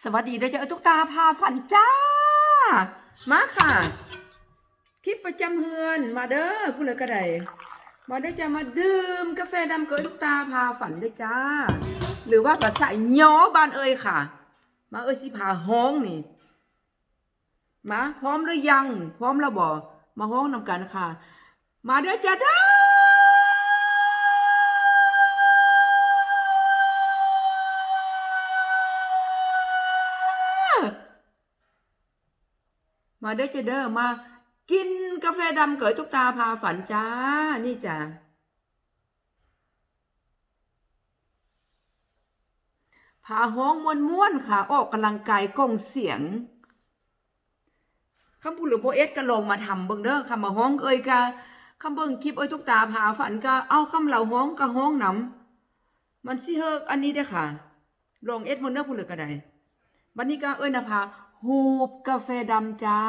สวัสดีเด้อจ้าตุ๊กตาพาฝันจ้า มาค่ะ คลิปประจำเฮือน มาเด้อผู้เลยก็ไดมาเด้อจ้ามาดื่มกาแฟดำเกยตุ๊กตาพาฝันเด้อจ้า หรือว่าภาษาย้อบ้านเอ้ยค่ะ มาเอ้ยสิพาห้องนี่ มาพร้อมหรือยัง พร้อมแล้วบ่มาห้องนำกันค่ะ มาเด้อจ้าเด้อ มาเด้อจ้าเด้อมา กินกาแฟดำเกยตุ๊กตาพาฝันจ้า นี่จ้าพาห้องมวลม้วนค่ะ ออกกำลังกายก้องเสียงคำพูดหรือโบเอสก็ลงมาทำเบิ่งเด้อคำมาห้องเอ้ยกะคำเบิ่งคลิปเอ้ยตุ๊กตาพาฝันก็เอาคำเหล่าห้องก็ห้องนำมันสิเฮิกอันนี้เด้อค่ะลองเอสมนเด้อพูดเลยก็ได้วันนี้ก็เอ้ยนะพา หูบกาแฟดำจ้า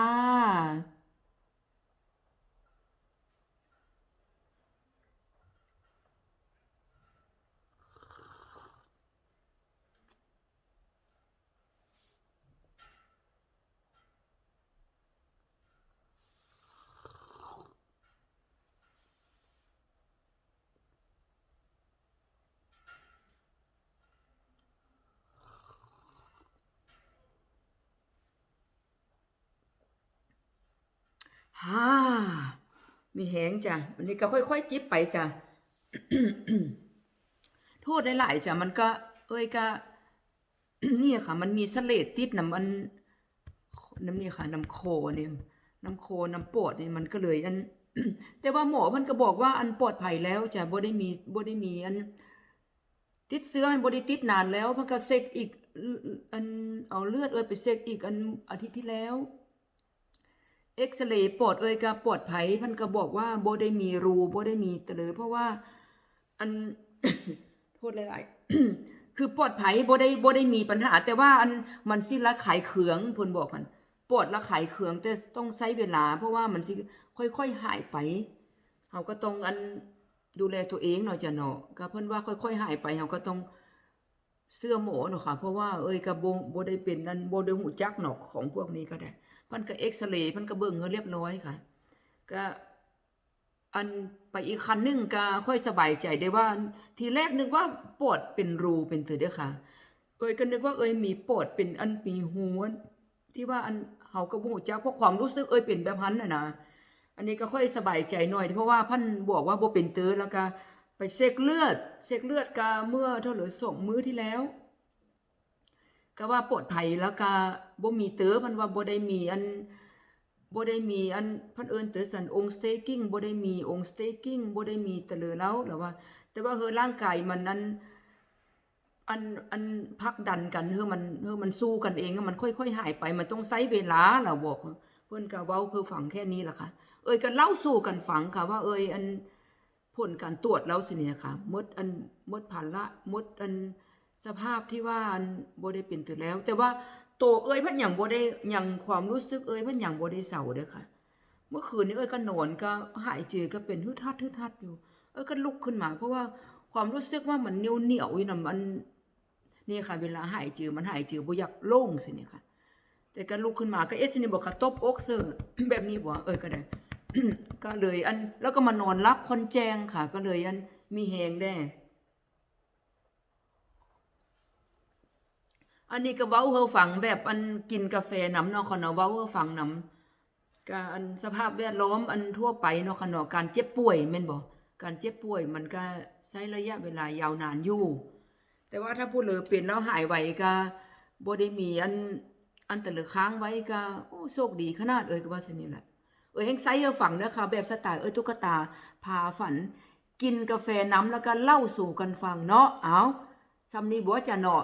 ฮ่ามีแหงจ้ะอันนี้ก็ค่อยๆจิบไปจ้ะโทษหลายๆจ้ะมันก็ เอ้ยก็นี่ค่ะ มันมีเสลดติดน้ำมันน้ำนี่ค่ะน้ำโคเนี่ยน้ำโคน้ำปอดนี่มันก็เลยอันแต่ว่าหมอเพิ่นก็บอกว่าอันปลอดภัยแล้วจ้ะบ่ได้มีบ่ได้มีอัน ติดเชื้ออันบ่ได้ติดนานแล้วเพิ่นก็เช็คอีกอันเอาเลือดเอ้ยไปเช็คอีกอันอาทิตย์ที่แล้ว เอ็กซเรย์ปอดเอ่ยก็ปอดภัยมันก็บอกว่าโบได้มีรูโบได้มีเตลอเพราะว่าอันโทษหลายๆคือปอดภัยบ่ได้โบได้มีปัญหา แต่ว่าอันมันสิละขายเขืองพนบอกมันปอดละขายเขืองแต่ต้องใช้เวลา เพราะว่ามันสิค่อยๆหายไปเฮาก็ต้องอันดูแลตัวเองหน่อยจ้ะเนาะก็เพิ่นว่าค่อยๆหายไปเฮาก็ต้องเสื้อหมอเนาะค่ะ เพราะว่าเอ้ยก็บ่บ่ได้เป็นอันโบได้ฮู้จักเนาะของพวกนี้ก็ได้ พิ่นก็เอ็กซเรย์พิ่นก็เบิ่งเฮาเรียบร้อยค่ะ ก็อันไปอีกคันนึงก็ค่อยสบายใจได้ว่า ทีแรกนึกว่าปอดเป็นรูเป็นเถอเด้อค่ะ เอ้ยก็นึกว่าเอ้ยมีปอดเป็นอันมีหูอันที่ว่าอันเฮาก็บ่ฮู้จักเพราะความรู้สึกเอ้ยเป็นแบบนั้นน่ะนะอันนี้ก็ค่อยสบายใจหน่อยเพราะว่าพิ่นบอกว่าบ่เป็นเตือแล้วก็ไปเช็คเลือดเช็คเลือดก็เมื่อเท่าเหลือสองมื้อที่แล้ว ก็ว่าปลอดภัยแล้วก็บ่มีเต๋อมันว่าบ่ได้มีอันบ่ได้มีอันเพันเอิ้นเต๋อสันองค์สเตกิ้งบ่ได้มีองค์สเตกิ้งบ่ได้มีตะเลอแล้วแล้วว่า แต่ว่าเฮอร่างกายมันนั้นอันอันพักดันกันเฮอมันเฮอมันสู้กันเองมันค่อยๆหายไปมันต้องใช้เวลาล่ะบอกเพิ่นก็เว้าเพื่อฟังแค่นี้ล่ะค่ะ เอ้ยก็เล่าสู่กันฟังค่ะว่าเอ้ยอันผลการตรวจแล้วสิเนี่ยค่ะหมดอันหมดภาระหมดอัน สภาพที่ว่าบ่ได้เป็นตัวแล้ว แต่ว่าโตเอ้ยเพันหยังบ่ได้หยังความรู้สึกเอ้ยเพันหยังบ่ได้เศร้าเด้อค่ะ เมื่อคืนนี้เอ้ยก็นอนก็หายใจก็เป็นฮึดฮัดฮึดฮัดอยู่ เอ้ยก็ลุกขึ้นมา เพราะว่าความรู้สึกว่ามันเหนียวเหนียวอยู่น่ะมันนี่ค่ะ เวลาหายใจมันหายใจบ่อยากโล่งสิเนี่ยค่ะ แต่ก็ลุกขึ้นมาก็เอ๊ะสินี่บอกค่ะตบอกเซอร์แบบนี้บ่เอ้ยก็ได้ก็เลยอันแล้วก็มานอนรับคนแจงค่ะ ก็เลยอันมีแฮงแด้ อันนี้ก็เว้าเฮาฟังแบบอันกินกาแฟน้ำเนาะค่ะเนาะเว้าเฮาฟังน้ำการอันสภาพแวดล้อมอันทั่วไปเนาะค่ะเนาะการเจ็บป่วยแม่นบ่การเจ็บป่วยมันก็ใช้ระยะเวลายาวนานอยู่ แต่ว่าถ้าผู้เลือเป็นแล้วหายไวก็บ่ได้มีอันอันแต่เลือค้างไว้ก็โอ้โชคดีขนาดเอ้ยก็ว่าซั่นนี่แหละเอ้ยแฮงไซเฮาฟังเด้อค่ะแบบสไตล์เอ้ยตุ๊กตาพาฝัน กินกาแฟน้ำแล้วก็เล่าสู่กันฟังเนาะเอาซำนี้บ่จะเนาะ